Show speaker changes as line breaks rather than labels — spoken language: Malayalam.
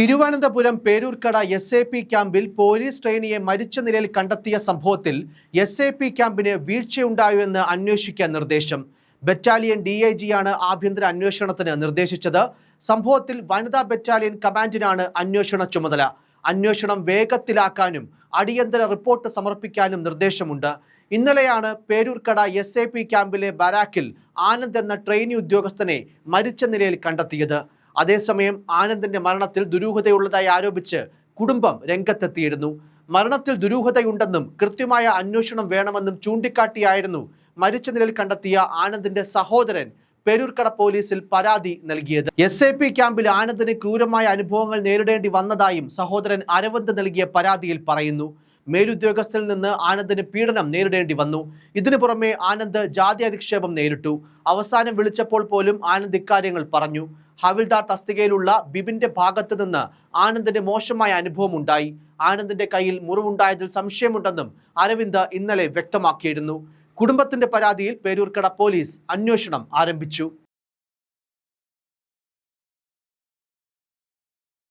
Thiruvananthapuram Peroorkada S A P ക്യാമ്പിൽ പോലീസ് ട്രെയിനിയെ മരിച്ച നിലയിൽ കണ്ടെത്തിയ സംഭവത്തിൽ എസ് എ പി ക്യാമ്പിന് വീഴ്ചയുണ്ടായോ എന്ന് അന്വേഷിക്കാൻ നിർദ്ദേശം. ബറ്റാലിയൻ ഡി ഐ ജിയാണ് ആഭ്യന്തര അന്വേഷണത്തിന് നിർദ്ദേശിച്ചത്. സംഭവത്തിൽ വനിതാ ബറ്റാലിയൻ കമാൻഡിനാണ് അന്വേഷണ ചുമതല. അന്വേഷണം വേഗത്തിലാക്കാനും അടിയന്തര റിപ്പോർട്ട് സമർപ്പിക്കാനും നിർദ്ദേശമുണ്ട്. ഇന്നലെയാണ് പേരൂർക്കട എസ് എ പി ക്യാമ്പിലെ ബരാക്കിൽ ആനന്ദ് എന്ന ട്രെയിനി ഉദ്യോഗസ്ഥനെ മരിച്ച നിലയിൽ കണ്ടെത്തിയത്. അതേസമയം ആനന്ദിന്റെ മരണത്തിൽ ദുരൂഹതയുള്ളതായി ആരോപിച്ച് കുടുംബം രംഗത്തെത്തിയിരുന്നു. മരണത്തിൽ ദുരൂഹതയുണ്ടെന്നും കൃത്യമായ അന്വേഷണം വേണമെന്നും ചൂണ്ടിക്കാട്ടിയായിരുന്നു മരിച്ച നിലയിൽ കണ്ടെത്തിയ ആനന്ദിന്റെ സഹോദരൻ പേരൂർക്കട പോലീസിൽ പരാതി നൽകിയത്. എസ് എ പി ക്യാമ്പിൽ ആനന്ദിന് ക്രൂരമായ അനുഭവങ്ങൾ നേരിടേണ്ടി വന്നതായും സഹോദരൻ അരവിന്ദ് നൽകിയ പരാതിയിൽ പറയുന്നു. മേലുദ്യോഗസ്ഥരിൽ നിന്ന് ആനന്ദിന് പീഡനം നേരിടേണ്ടി വന്നു. ഇതിനു പുറമെ ആനന്ദ് ജാതി അധിക്ഷേപം നേരിട്ടു. അവസാനം വിളിച്ചപ്പോൾ പോലും ആനന്ദ് ഇക്കാര്യങ്ങൾ പറഞ്ഞു. ഹവിൽദാർ തസ്തികയിലുള്ള ബിബിന്റെ ഭാഗത്ത് നിന്ന് ആനന്ദിന് മോശമായ അനുഭവം ഉണ്ടായി ആനന്ദിന്റെ കയ്യിൽ മുറിവുണ്ടായതിൽ സംശയമുണ്ടെന്നും അരവിന്ദ് ഇന്നലെ വ്യക്തമാക്കിയിരുന്നു. കുടുംബത്തിന്റെ പരാതിയിൽ പേരൂർക്കട പോലീസ് അന്വേഷണം ആരംഭിച്ചു.